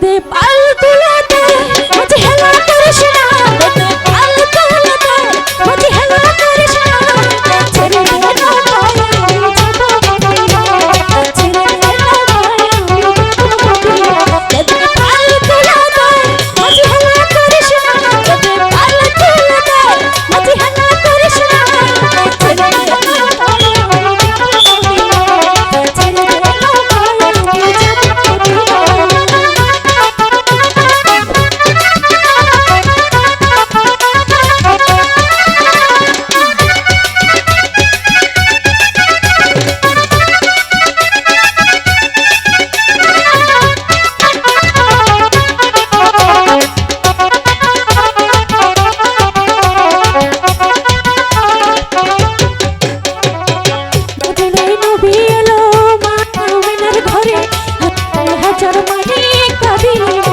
de হাসর মাঠে কবি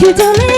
you don't live.